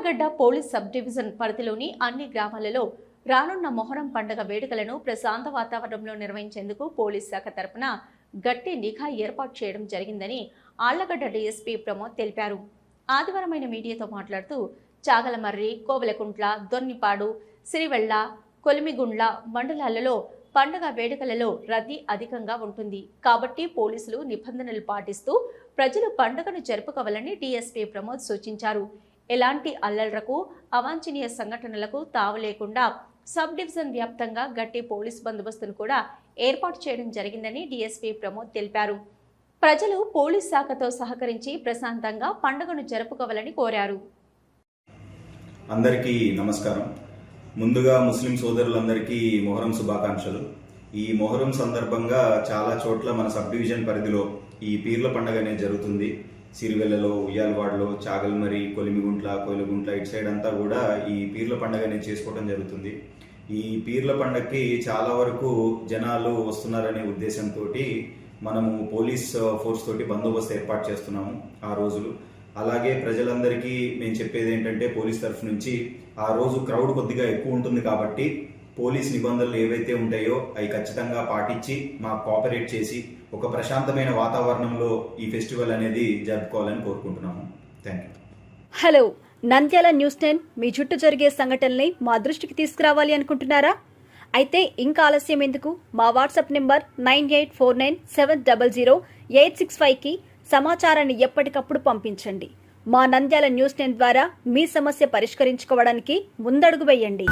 Allagadda police sub division పరిధిలోని అన్ని గ్రామాలలో రానున్న మొహరం పండుగ వేడుకలను ప్రశాంత వాతావరణంలో నిర్వహించేందుకు పోలీస్ శాఖ తరపున గట్టి నిఘా ఏర్పాటు చేయడం జరిగిందని ఆళ్ళగడ్డ డీఎస్పీ ప్రమోద్ తెలిపారు. ఆదివారమైన మీడియాతో మాట్లాడుతూ చాగలమర్రి కోవలకుంట్ల దొన్నిపాడు సిరివెళ్ళ కొలిమిగుండ్ల మండలాలలో పండుగ వేడుకలలో రద్దీ అధికంగా ఉంటుంది. కాబట్టి పోలీసులు నిబంధనలు పాటిస్తూ ప్రజలు పండుగను జరుపుకోవాలని డీఎస్పీ ప్రమోద్ సూచించారు. ఎలాంటి అల్లర్లకు అవాంఛనీయ సంఘటనలకు తావు లేకుండా సబ్ డివిజన్ వ్యాప్తంగా గట్టి పోలీస్ బందోబస్తును కూడా ఏర్పాటు చేయడం జరిగిందని డీఎస్పీ ప్రమోద్ తెలిపారు. ప్రజలు పోలీస్ శాఖతో సహకరించి ప్రశాంతంగా పండుగను జరుపుకోవాలని కోరారు. అందరికీ నమస్కారం. ముందుగా ముస్లిం సోదరులందరికీ మొహరం శుభాకాంక్షలు. ఈ మొహరం సందర్భంగా చాలా చోట్ల మన సబ్ డివిజన్ పరిధిలో ఈ పీర్ల పండుగ అనేది జరుగుతుంది. సిరివెల్లలో ఉయ్యాలవాడలో చాగల్మరి కొలిమిగుంట్ల కోయిలగుంట్ల ఇటు సైడ్ అంతా కూడా ఈ పీర్ల పండుగ అనేది చేసుకోవడం జరుగుతుంది. ఈ పీర్ల పండగకి చాలా వరకు జనాలు వస్తున్నారనే ఉద్దేశంతో మనము పోలీస్ ఫోర్స్ తోటి బందోబస్తు ఏర్పాటు చేస్తున్నాము ఆ రోజులు. అలాగే ప్రజలందరికీ మేము చెప్పేది ఏంటంటే పోలీస్ తరఫు నుంచి ఆ రోజు క్రౌడ్ కొద్దిగా ఎక్కువ ఉంటుంది కాబట్టి పోలీస్ నిబంధనలు ఏవైతే ఉంటాయో అవి ఖచ్చితంగా పాటించి మాకు కోఆపరేట్ చేసి ఒక ప్రశాంతమైన వాతావరణంలో ఈ ఫెస్టివల్ అనేది జరుపుకోవాలని కోరుకుంటున్నాము. Thank you hello Nandyala news ten మీ చుట్టూ జరిగే సంఘటనల్ని మా దృష్టికి తీసుకురావాలి అనుకుంటున్నారా? అయితే ఇంకా ఆలస్యం ఎందుకు? మా WhatsApp number nine eight four nine seven double zero eight six ఫైవ్కి సమాచారాన్ని ఎప్పటికప్పుడు పంపించండి. మా నంద్యాల న్యూస్ టెన్ ద్వారా మీ సమస్య పరిష్కరించుకోవడానికి ముందడుగు వేయండి.